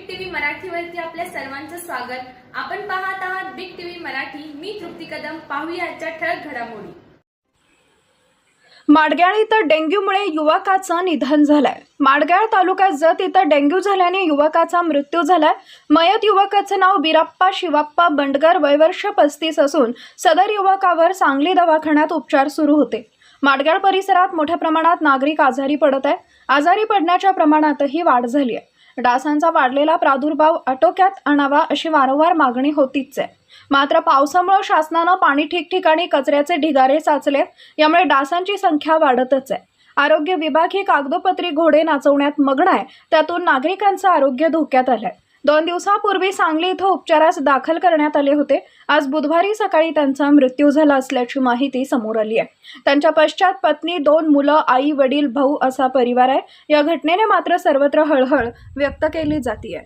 मराठीवरती आपल्या सर्वांचं स्वागत. आपण पाहत आहात बिग टीव्ही मराठी. मी तृप्ती कदम. पाहूया आजच्या ठळक घडामोडी. माडग्याळ इथं डेंग्यूमुळे युवकाचं निधन झालंय. माडग्याळ तालुक्यात जत इथं डेंग्यू झाल्याने युवकाचा मृत्यू झालाय. मयत युवकाचं नाव बिराप्पा शिवाप्पा बंडगर वयवर्ष पस्तीस असून सदर युवकावर सांगली दवाखान्यात उपचार सुरू होते. माडग्याळ परिसरात मोठ्या प्रमाणात नागरिक आजारी पडत आहे आजारी पडण्याच्या प्रमाणातही वाढ झाली आहे. डासांचा वाढलेला प्रादुर्भाव आटोक्यात आणावा अशी वारंवार मागणी होतीच आहे. मात्र पावसामुळे शासनानं पाणी ठिकठिकाणी कचऱ्याचे ढिगारे साचलेत यामुळे डासांची संख्या वाढतच आहे. आरोग्य विभाग ही कागदोपत्री घोडे नाचवण्यात मग्न आहे. त्यातून नागरिकांचं आरोग्य धोक्यात आलंय. दोन दिवसापूर्वी सांगली इथं उपचारास दाखल करण्यात आले होते. आज बुधवारी सकाळी त्यांचा मृत्यू झाला असल्याची माहिती समोर आली आहे. त्यांच्या पश्चात पत्नी दोन मुलं आई वडील भाऊ असा परिवार आहे. या घटनेने मात्र सर्वत्र हळहळ व्यक्त केली जाते